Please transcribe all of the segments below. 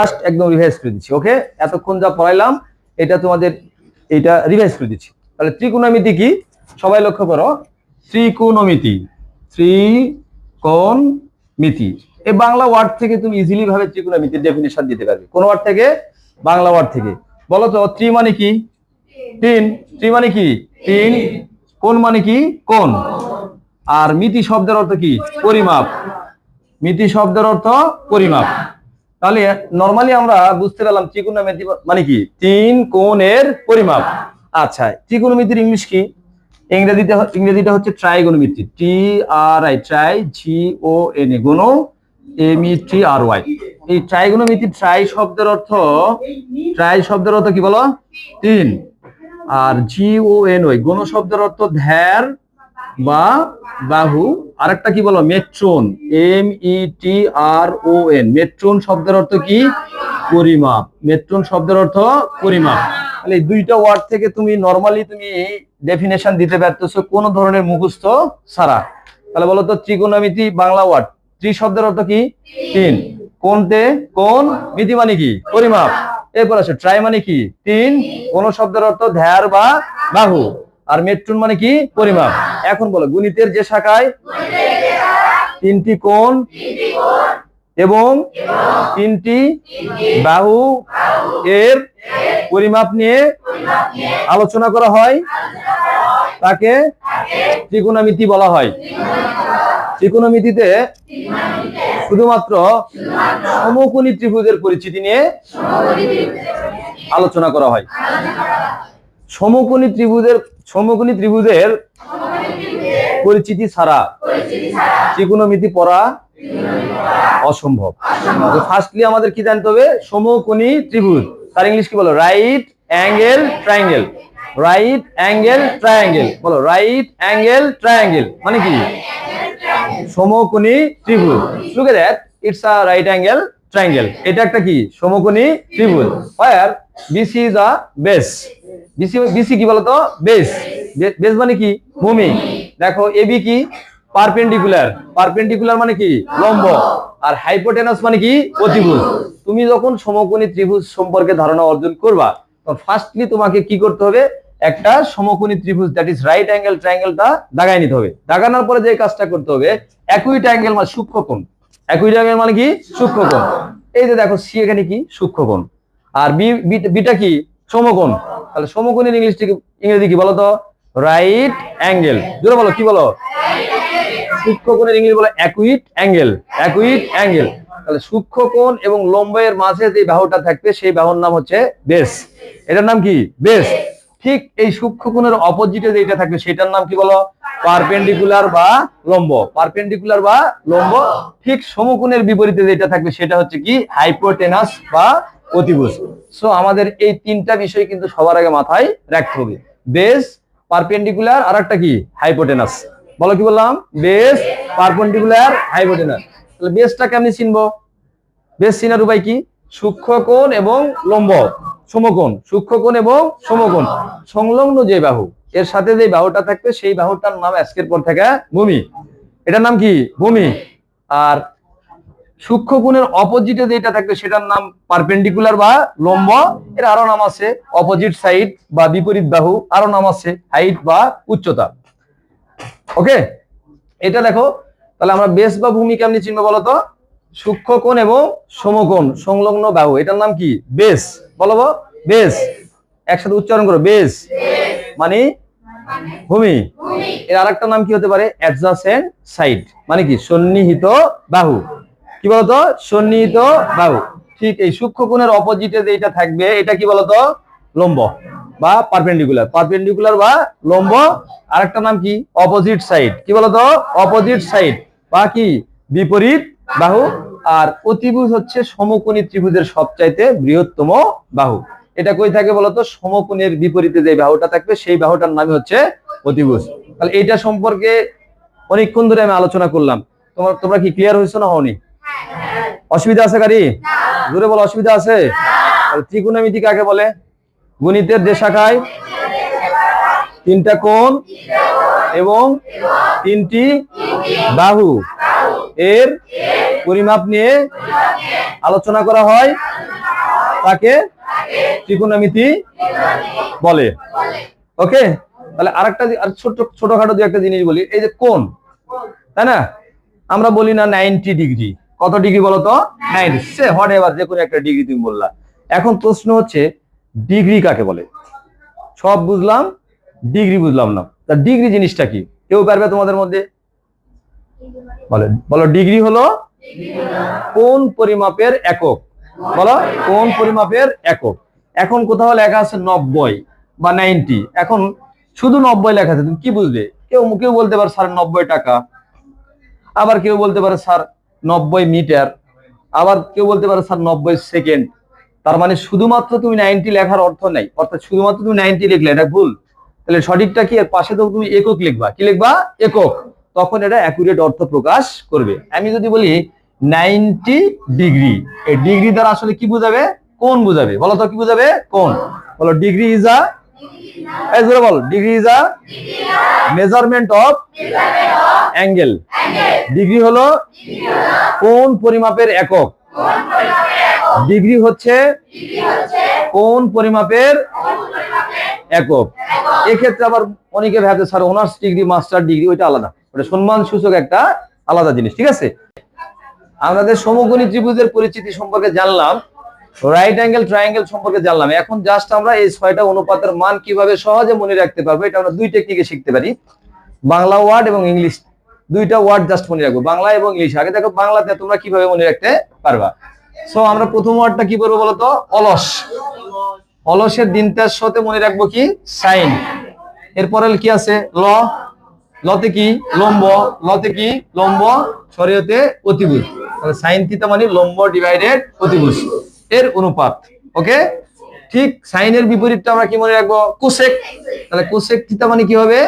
Just একদম revise করে দিচ্ছি ওকে এতক্ষণ যা পড়াইলাম, এটা তোমাদের এটা রিভাইজ করে দিচ্ছি। তাহলে ত্রিকোণমিতি কি? সবাই লক্ষ্য করো, ত্রিকোণমিতি ত্রিকোণ মিতি এই বাংলা ওয়ার্ড থেকে তুমি ইজিলি ভাবে ত্রিকোণমিতির ডেফিনেশন দিতে পারবে। কোন ওয়ার্ড থেকে? বাংলা ওয়ার্ড থেকে। বলো তো, ত্রি মানে কি? তিন। ত্রি মানে কি? তিন। কোণ মানে কি? কোণ আর মিতি শব্দের অর্থ কি? পরিমাপ। মিতি শব্দের অর্থ পরিমাপ। তাহলে নর্মালি আমরা বুঝতে পারলাম ত্রিকোণমিতি মানে কি? তিন কোণের পরিমাপ। আচ্ছা ত্রিকোণমিতির ইংলিশ কি? ইংরেজিতে ইংরেজিটা হচ্ছে trigonometry T R I tri G O N A, গুণ, এম ই, টি আর ওয়াই। এই ট্রাইগোনোমিতি ট্রাই শব্দের অর্থ ট্রাই শব্দের অর্থ কি বলো? তিন। আর জি ও এন ওই গুণ শব্দের অর্থ ধ্যার বা বাহু আরেকটা কি বলো মেট্রোন এম ই টি আর ও এন মেট্রোন শব্দের অর্থ কি? পরিমাপ। মেট্রোন শব্দের অর্থ পরিমাপ। তাহলে এই দুইটা ওয়ার্ড থেকে তুমি নরমালি তুমি ডেফিনেশন দিতে পারতেছো কোন ধরনের মুখস্থ ছাড়া। তাহলে বলো তো ত্রিকোণমিতি বাংলা ওয়ার্ড ত্রি শব্দের অর্থ কি? তিন। কোনতে? কোন? মিতি মানে কি? পরিমাপ। এরপর আছে ট্রাই মানে কি? তিন। কোন শব্দের অর্থ ধ্যার বা বাহু। আর মেট্রুন মানে কি? পরিমাপ। এখন বলো, গণিতের যে শাখায় তিনটি কোণ এবং তিনটি বাহু এর পরিমাপ নিয়ে আলোচনা করা হয়। তাকে ত্রিকোণমিতি বলা হয়। ত্রিকোণমিতিতে শুধুমাত্র সমকোণী ত্রিভুজের পরিচিতি নিয়ে আলোচনা করা হয়। সমকোণী ত্রিভুজের সমকোণী ত্রিভুজের পরিচিতি ছাড়া ত্রিকোণমিতি পড়া অসম্ভব। ফার্স্টলি আমাদের কি জানতে হবে? সমকোণী ত্রিভুজ। তার ইংলিশ কি বলো? Right angle triangle right angle triangle বলো রাইট অ্যাঙ্গেল ট্রায়াঙ্গেল মানে কি? সমকোণী ত্রিভুজ। Look at it's a right angle triangle এটা একটা কি? সমকোণী ত্রিভুজ। Where BC is a base BC BC কি বলতো? বেস বেস মানে কি? ভূমি। দেখো এবি কি? পারপেন্ডিকুলার পারপেন্ডিকুলার মানে কি? লম্ব। আর হাইপোটেনাস মানে কি? অতিভুজ। তুমি যখন সমকোণী ত্রিভুজ সম্পর্কে ধারণা অর্জন করবা তখন ফার্স্টলি তোমাকে কি করতে হবে? একটা সমকোণী ত্রিভুজ দ্যাট ইজ রাইট অ্যাঙ্গেল ট্রায়াঙ্গেলটা দাগাই নিতে হবে। দাগানোর পরে যে কাজটা করতে হবে একই ট্রায়াঙ্গেল মানে সূক্ষ্মকোণ। একই ট্রায়াঙ্গেল মানে কি? সূক্ষ্মকোণ। এই যে দেখো সি এখানে কি? সূক্ষ্মকোণ। আর বিটা কি? সমকোণ। তাহলে সমকোণের ইংলিশ ইংরেজি কি বলো তো রাইট অ্যাঙ্গেল জোরে বলো, কি বলো? সূক্ষ্মকোণের ইংরেজি বলো অ্যাকুইট অ্যাঙ্গেল অ্যাকুইট অ্যাঙ্গেল তাহলে সূক্ষ্মকোণ এবং লম্বের মাঝে যে বাহুটা থাকবে, সেই বাহুর নাম হচ্ছে বেস এটার নাম কি? বেস ঠিক এই সূক্ষ্মকোণের অপোজিটে যেটা থাকবে, সেটার নাম কি বলো? পারপেন্ডিকুলার বা লম্ব। পারপেন্ডিকুলার বা লম্ব। ঠিক সমকোণের বিপরীতে যেটা থাকবে, সেটা হচ্ছে কি? হাইপোটেনাস বা অতিভুজ সো আমাদের এই তিনটা বিষয় কিন্তু সবার আগে মাথায় রাখতে হবে। বেস পারপেন্ডিকুলার আর একটা কি? হাইপোটেনাস বলো কি বললাম? বেস পারপেন্ডিকুলার হাইপোটেনাস তাহলে বেসটা কেমনি চিনবো? বেস চিনার উপায় কি? সূক্ষ্মকোণ এবং লম্ব। সমকোণ। সূক্ষ্মকোণ এবং সমকোণ। সংলগ্ন যে বাহু, এর সাথে যে বাহুটা থাকবে, সেই বাহুটার নাম আজকের পর থেকে ভূমি। এটার নাম কি? ভূমি। আর সূক্ষ্মকোণের অপোজিটে যেটা থাকবে সেটার নাম পারপেন্ডিকুলার বা লম্ব। এর আরও নাম আছে অপোজিট সাইড বা বিপরীত বাহু আরও নাম আছে হাইট বা উচ্চতা। ওকে? এটা দেখো তাহলে আমরা বেস বা ভূমি কেমনি চিনবো বলতো সূক্ষ্মকোণ এবং সমকোণ সংলগ্ন বাহু। এটার নাম কি? বেস বলো বেস একসাথে উচ্চারণ করো বেস মানে ভূমি। এর আরেকটা নাম কি হতে পারে? অ্যাডজাসেন্ট সাইড মানে কি? সন্নিহিত বাহু। কি বলতো? সন্নিহিত বাহু। ঠিক এই সূক্ষ্মকোণের অপোজিটে যেটা থাকবে, এটা কি বলতো? লম্ব বা পারপেন্ডিকুলার পারপেন্ডিকুলার বা লম্ব আরেকটা নাম কি? অপোজিট সাইড কি বলতো? অপোজিট সাইড বা কি? বিপরীত বাহু। আর অতিভুজ হচ্ছে সমকোণী ত্রিভুজের সবচাইতে বৃহত্তম বাহু। এটা কই থাকে বলতো? সমকোণের বিপরীতে যে বাহুটা থাকবে, সেই বাহুটার নামই হচ্ছে অতিভুজ। তাহলে এইটা সম্পর্কে অনেকক্ষণ ধরে আমি আলোচনা করলাম। তোমার তোমরা কি ক্লিয়ার হয়েছো না হওনি? অসুবিধা আছে গাড়ি? জোরে বলো অসুবিধা আছে? তাহলে ত্রিকোণমিতি কাকে বলে? গণিতের যে শাখায়? তিনটা কোণ এবং তিনটি বাহু। এর পরিমাপ নিয়ে আলোচনা করা হয়। তাকে ত্রিকোণমিতি বলে। ওকে? তাহলে আরেকটা আর ছোট ছোটখাটো দু একটা জিনিস বলি। এই যে কোন তাই না? আমরা বলি না নাইনটি ডিগ্রি কত ডিগ্রি বলো তো নাইনটি সে হোয়াট এভার যে কোনো একটা ডিগ্রি তুমি বললা। এখন প্রশ্ন হচ্ছে ডিগ্রি কাকে বলে? সব বুঝলাম ডিগ্রি বুঝলাম না। তা ডিগ্রি জিনিসটা কি? কেউ পারবে তোমাদের মধ্যে? বলে বলো ডিগ্রি হলো কোন পরিমাপের একক? বলো কোন পরিমাপের একক? এখন কোথাও লেখা আছে নব্বই বা নাইনটি। এখন শুধু নব্বই লেখা আছে তুমি কি বুঝবে কেউ কেউ বলতে পারে স্যার নব্বই টাকা। আবার কেউ বলতে পারে স্যার নব্বই মিটার। আবার কেউ বলতে পারে, স্যার, নব্বই সেকেন্ড। তার মানে শুধুমাত্র তুমি নাইনটি লেখার অর্থ নাই। অর্থাৎ শুধুমাত্র তুমি নাইনটি লিখলে, এটা ভুল। তাহলে সঠিকটা কি? পাশে তো তুমি একক লিখবা। কি লিখবা? একক। তখন এটা অ্যাকুরেট অর্থ প্রকাশ করবে। আমি যদি বলি নাইনটি ডিগ্রি এই ডিগ্রি দ্বারা আসলে কি বোঝাবে? কোন বোঝাবে। বলো তো, কি বোঝাবে? কোন বলো degree is a ball degree is a measurement of angle. Degree হলো কোন পরিমাপের একক? ডিগ্রি হচ্ছে কোন পরিমাপের একক? এক্ষেত্রে আবার অনেকে ভাবে, sir honours degree master degree ওইটা আলাদা। ওটা সম্মান সূচক একটা আলাদা জিনিস, ঠিক আছে? আমাদের সমকোণী ত্রিভুজের পরিচিতি সম্পর্কে জানলাম রাইট অ্যাঙ্গেল ট্রায়াঙ্গেল সম্পর্কে জানলাম, এখন জাস্ট আমরা এই ছয়টা অনুপাতের মান কীভাবে সহজে মনে রাখতে পারব, এটা আমরা দুই টেকনিকে শিখতে পারি। বাংলা ওয়ার্ড এবং ইংলিশ দুইটা ওয়ার্ড জাস্ট মনে রাখব, বাংলা এবং ইংলিশ। আগে দেখো বাংলাতে তোমরা কীভাবে মনে রাখতে পারবা। সো আমরা প্রথম ওয়ার্ডটা কি করব বলতো? অলস। অলসের দিনটার সাথে মনে রাখব কি? সাইন। এরপরে কি আছে? ল। লতে কি? লম্ব। লতে কি? লম্ব। শরীয়তে অতিভুজ। সাইন থিতা মানে? লম্ব ডিভাইডেড অতিভুজ। এর অনুপাত। ওকে? ঠিক সাইনের বিপরীতটা আমরা কি মনে রাখব? কোসেক। তাহলে কোসেক থিতা মানে কি হবে?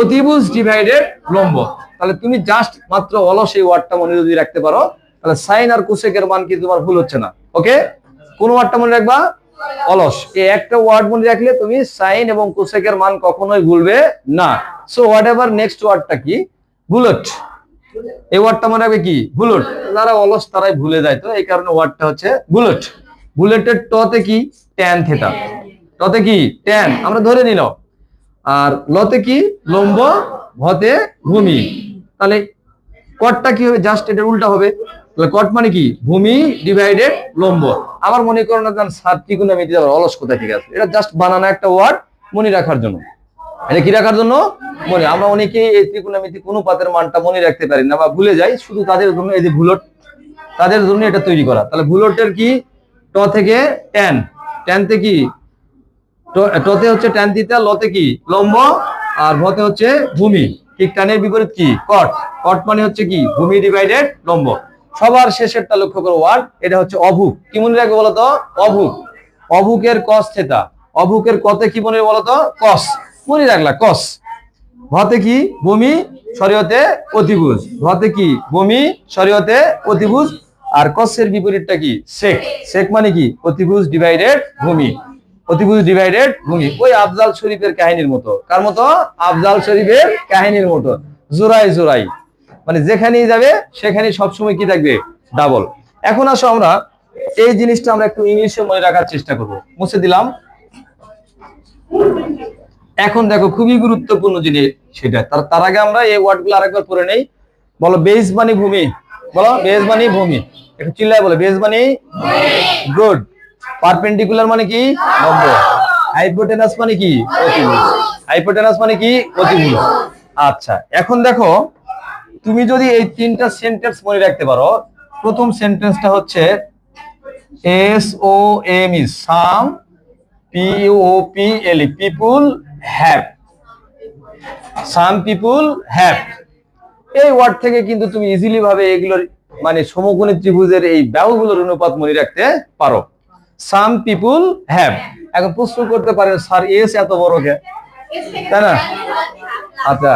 অতিভুজ ডিভাইডেড লম্ব। তাহলে তুমি জাস্ট মাত্র অলস এই ওয়ার্ডটা মনে যদি রাখতে পারো, তাহলে সাইন আর কোসেকের মান কি তোমার ভুল হচ্ছে না। ওকে কোন ওয়ার্ডটা মনে রাখবা? অলস। এই একটা ওয়ার্ড মনে রাখলে তুমি সাইন এবং কোসেকের মান কখনোই ভুলবে না। সো হোয়াট এভার নেক্সট ওয়ার্ডটা কি? বুলেট। এই ওয়ার্ডটা মনে রাখবে কি? বুলেট। যারা অলস তারাই ভুলে যায় তো, এই কারণে ওয়ার্ডটা হচ্ছে বুলেট। বুলেটের টতে কি? ট্যান থেটা টতে কি? ট্যান আমরা ধরে নিলাম। আর লতে কি? লম্ব, ভতে ভূমি। তাহলে কটটা কি হবে? জাস্ট এটা উল্টা হবে। তাহলে কট মানে কি? ভূমি ডিভাইডেড লম্ব। আবার মনে করো না সাত ত্রিকোণমিতি আবার অলস কোথায় ঠিক আছে এটা জাস্ট বানানো একটা ওয়ার্ড মনে রাখার জন্য। এটা কি রাখার জন্য? মনে আমরা অনেকে এই ত্রিকোণমিতি কোনো পাতের মানটা মনে রাখতে পারি না বা ভুলে যাই। শুধু তাদের জন্য এই যে ভুলট, তাদের জন্য এটা তৈরি করা। তাহলে ভুলটের কি? ট থেকে ট্যান ট্যানতে কি? টতে হচ্ছে ট্যান থিটা লতে কি? লম্ব, আর ভতে হচ্ছে ভূমি। ঠিক ট্যানের বিপরীত কি? কট কট মানে হচ্ছে কি? ভূমি ডিভাইডেড লম্ব। সবার শেষেরটা লক্ষ্য করো ওয়ার্ড এটা হচ্ছে অভুক। কি মনে রাখবে বলতো? অভুক। অভুকের কস থেটা অভুকের কতে কি মনে বলতো? কস মনে রাখলা কস ভতে কি? ভূমি শরীয়তে অতিভুজ। ভতে কি? ভূমি শরীয়তে অতিভুজ। আর কসের বিপরীতটা কি? সেক সেক মানে কি? অতিভুজ ডিভাইডেড ভূমি। অতিভুজ ডিভাইডেড ভূমি ওই আফজাল শরীফের কাহিনীর মতো। কার মতো? আফজাল শরীফের কাহিনীর মতো। জোড়াই জোড়াই মানে যেখানেই যাবে সেখানে সবসময় কি থাকবে? ডাবল এখন আসো আমরা এই জিনিসটা আমরা একটু ইংলিশে মনে রাখার চেষ্টা করব। মুছে দিলাম। এখন দেখো, খুবই গুরুত্বপূর্ণ জিনিস সেটা। তার তার আগে আমরা এই ওয়ার্ডগুলো আরেকবার পড়ে নেই। বলো বেজ মানে ভূমি। বলো বেজ মানে ভূমি। একটু চিল্লায় বলো বেজবানি গুড পারপেন্ডিকুলার মানে কি? লম্ব হাইপোটেনাস মানে কি? অতিভুজ। হাইপোটেনাস মানে কি? অতিভুজ। আচ্ছা এখন দেখো, তুমি যদি এই তিনটা সেন্টেন্স মনে রাখতে পারো, প্রথম সেন্টেন্সটা হচ্ছে S O M E some P O P L E people have some people have এই ওয়ার্ড থেকে কিন্তু তুমি ইজিলি ভাবে এগুলোর মানে সমকোণী ত্রিভুজের এই ব্যবগুলোর অনুপাত মনে রাখতে পারো। সাম পিপুল হ্যাভ এখন প্রশ্ন করতে পারেন স্যার এস এত বড় কে? তাই না? আচ্ছা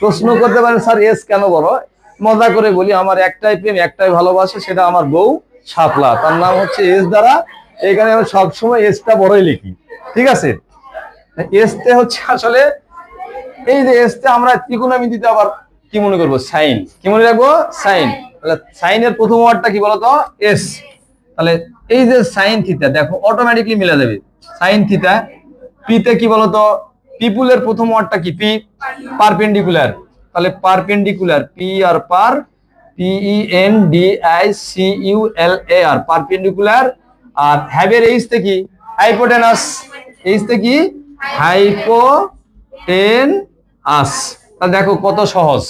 প্রশ্ন করতে পারেন স্যার এস কেন বড়? মজা করে বলি আমার একটাই প্রেম একটাই ভালোবাসা সেটা আমার বউ শাপলা। তার নাম হচ্ছে এস দ্বারা। এখানে আমি সবসময় এসটা বড়ই লিখি। ঠিক আছে? এসতে হচ্ছে আসলে এই যে এসতে আমরা ত্রিকোণমিতিতে আবার কি মনে করব? সাইন। কি মনে রাখব? সাইন। তাহলে সাইনের প্রথম ওয়ার্ডটা কি বলতো? এস। তাহলে এই যে সাইন থিতা দেখো অটোমেটিকলি মিলে যাবে। সাইন থিতা পিতে কি বলতো? পিপুলের প্রথম ওয়ার্ডটা কি? পি পারপেন্ডিকুলার তাহলে perpendicular P R per P E N D I C U L A R perpendicular আর হ্যাভের এইচ তে কি? হাইপোটেনাস এইচ তে কি? হাইপোটেন আস তাহলে দেখো কত সহজ।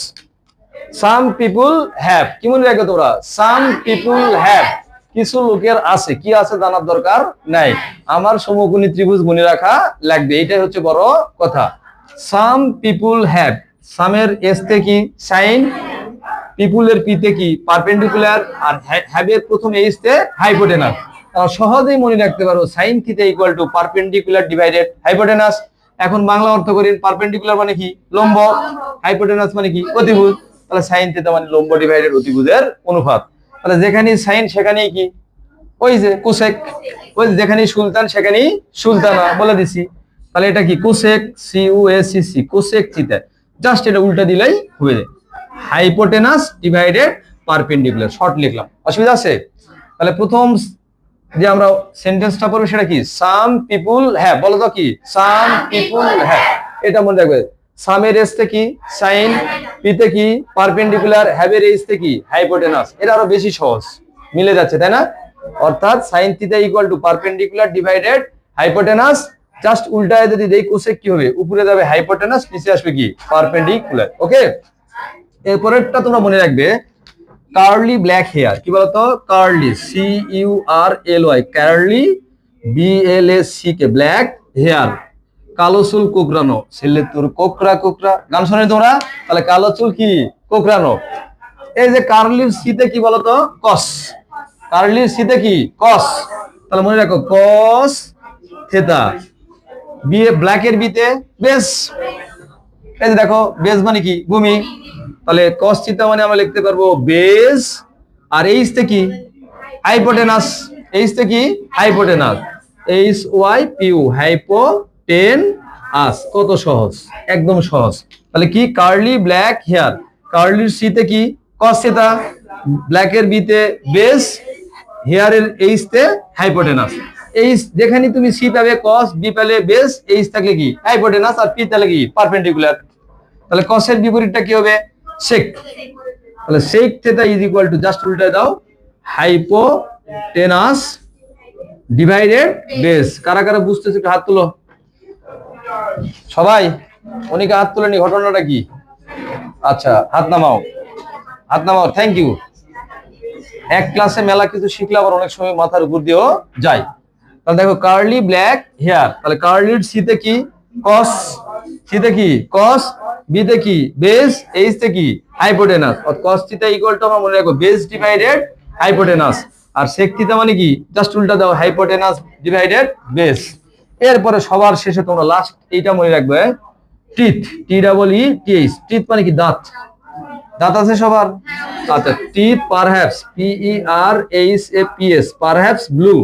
সাম পিপুল হ্যাভ কি মনে রাখো তোমরা? সাম পিপুল হ্যাভ কিছু লোকের আছে, কি আছে জানার দরকার নাই। আমার সমকোণী ত্রিভুজ মনে রাখা লাগবে, এটাই হচ্ছে বড় কথা। সাম পিপুল হ্যাভ সামের এস তে কি? সাইন পিপুলের পিতে কি? পারপেন্ডিকুলার আর হ্যাভের প্রথম এইচ তে হাইপোটেনাস সহজেই মনে রাখতে পারো sine theta equal to perpendicular divided hypotenuse এখন বাংলা অর্থ করি পারপেন্ডিকুলার মানে কি? লম্ব। হাইপোটেনাস মানে কি? অতিভুজ। তাহলে সাইন থিটা মানে লম্ব ডিভাইডেড অতিভুজের অনুপাত। তাহলে যেখানেই সাইন, সেখানেই কি? ওই যে কুসেক ওই যেখানেই সুলতান, সেখানেই সুলতানা বলে দিছি। তাহলে এটা কি? Cosec C U S C cosec theta just এটা উল্টা দিলেই হয়ে যায়। হাইপোটেনাস ডিভাইডেড পারপেন্ডিকুলার শর্ট লিখলাম। অসুবিধা আছে? তাহলে প্রথম যে আমরা সেন্টেন্সটা পড়ব সেটা কি? সাম পিপুল হ্যাভ বলো তো কি? সাম পিপুল হ্যাভ এটা মনে রাখবে। সামের এসতে কি? সাইন পিতে কি পারপেন্ডিকুলার হ্যাভের এসতে কি? হাইপোটেনাস এটা আরও বেশি সহজ। মিলে যাচ্ছে, তাই না? অর্থাৎ sine theta equal to perpendicular divided hypotenuse just উল্টায় যদি দেই কোসেক কি হবে? উপরে যাবে হাইপোটেনাস নিচে আসবে কি? পারপেন্ডিকুলার ওকে এরপরেরটা তোমরা মনে রাখবে কার্লি ব্ল্যাক হেয়ার কি বলতো? Curly C U R L Y curly B L S C K black hair কালো চুল কোকড়ানো। ছেলে তোর কোকড়া কোকড়া। গান শোনে তোমরা? তাহলে কালো চুল কি? কোকড়ানো। এই যে কার্লির সিতে কি বলতো? কস। কার্লির সিতে কি? কস। তাহলে মনে রাখো, কস থেতা। বিয়ে ব্ল্যাকের বিতে, বেশ। এই যে দেখো, বেশ মানে কি? ভূমি। তাহলে কস থিটা মানে আমরা লিখতে পারব বেস আর এইচ তে কি? হাইপোটেনাস। এইচ তে কি? Hypotenuse. H Y P hypotenuse. কত সহজ? একদম সহজ। তাহলে কি? Curly, black, hair. কার্লির সিতে কি? কস থিটা ব্ল্যাকের বিতে বেস। হেয়ারের এইচ তে হাইপোটেনাস এইচ যেখানে তুমি সি পাবে কস বি পেলে বেস। এইচ থাকলে কি? হাইপোটেনাস আর পি তাহলে কি? পারপেন্ডিকুলার তাহলে কসের বিপরীতটা কি হবে? সেক তাহলে sec theta is equal to just উল্টে দাও। Hypotenuse divided base. কারা কারা বুঝতেছে? হাত তুলো। সবাই উনিকে হাত তুলেনি ঘটনাটা কি? আচ্ছা হাত নামাও। হাত নামাও থ্যাংক ইউ এক ক্লাসে মেলা কিছু শিখলে আবার অনেক সময় মাথার উপর দিয়েও যায়। তাহলে দেখো কার্লি ব্ল্যাক হেয়ার তাহলে কার্লির সিতে কি? কস সিতে কি? কস বিতে কি? বেস এইচ তে কি? Hypotenuse cos theta equal to আমরা মনে রাখব বেস ডিভাইডেড হাইপোটেনাস আর সেক থিটা মানে কি? জাস্ট উল্টা দাও হাইপোটেনাস ডিভাইডেড বেস এরপরে সবার শেষে তোমরা লাস্ট এইটা মনে রাখবে teeth T double E T H teeth মানে কি দাঁত? দাঁত আছে সবার? আচ্ছা teeth perhaps P E R H A P S perhaps blue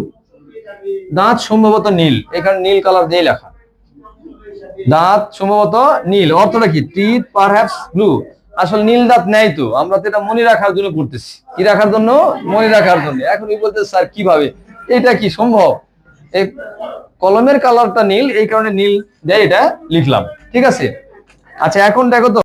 দাঁত সম্ভবত নীল, এখানে নীল কালার দিয়ে লেখা। দাঁত সম্ভবত নীল, অর্থটা কি? টিথ পারহ্যাপস ব্লু আসলে নীল দাঁত নেই তো, আমরা তো এটা মনে রাখার জন্য করতেছি। কি রাখার জন্য? মনে রাখার জন্য। এখন বলতে স্যার, কীভাবে? এটা কি সম্ভব? এই কলমের কালারটা নীল, এই কারণে নীল দেয় এটা লিখলাম। ঠিক আছে? আচ্ছা এখন দেখো তো।